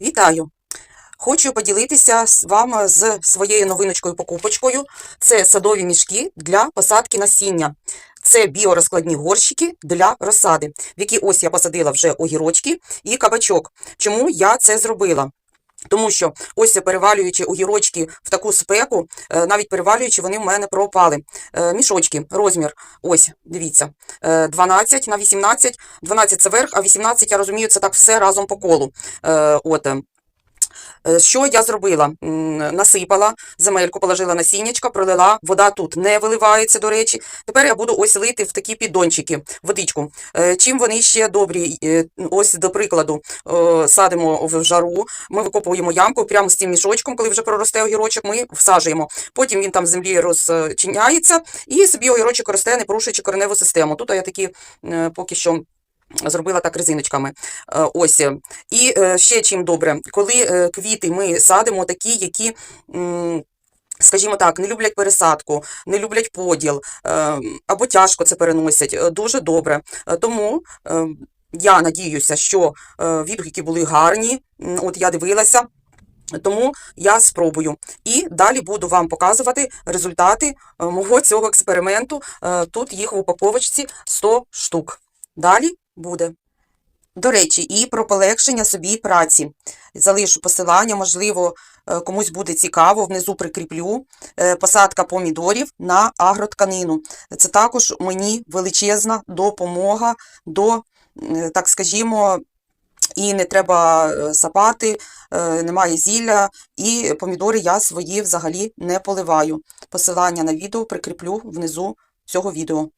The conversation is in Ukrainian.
Вітаю! Хочу поділитися з вами з своєю новиночкою покупочкою. Це садові мішки для посадки насіння. Це біорозкладні горщики для розсади, в які ось я посадила вже огірочки і кабачок. Чому я це зробила? Тому що ось перевалюючи огірочки в таку спеку, е, навіть перевалюючи, вони в мене пропали. Е, Мішочки, розмір, ось, дивіться, е, 12 на 18, 12 це верх, а 18, я розумію, це так все разом по колу. Е, От. Е. Що я зробила? Насипала земельку, положила насіннячка, пролила, вода тут не виливається, до речі. Тепер я буду ось лити в такі піддончики, водичку. Е, Чим вони ще добрі? Е, Ось, до прикладу, садимо в жару, ми викопуємо ямку прямо з цим мішочком, коли вже проросте огірочок, ми всаджуємо. Потім він там в землі розчиняється, і собі огірочок росте, не порушуючи кореневу систему. Тут я такі поки що зробила так резиночками. Е, Ось. е. І е, ще чим добре, коли квіти ми садимо такі, які. Скажімо так, не люблять пересадку, не люблять поділ, або тяжко це переносять. Дуже добре. Тому я надіюся, що відгуки були гарні. От я дивилася. Тому я спробую. І далі буду вам показувати результати мого цього експерименту. Тут їх в упаковочці 100 штук. Далі буде. До речі, і про полегшення собі праці. Залишу посилання, можливо, е, комусь буде цікаво, внизу прикріплю. Е, Посадка помідорів на агротканину. Це також мені величезна допомога до, так скажімо, і не треба е, сапати, немає зілля, і помідори я свої взагалі не поливаю. Посилання на відео прикріплю внизу цього відео.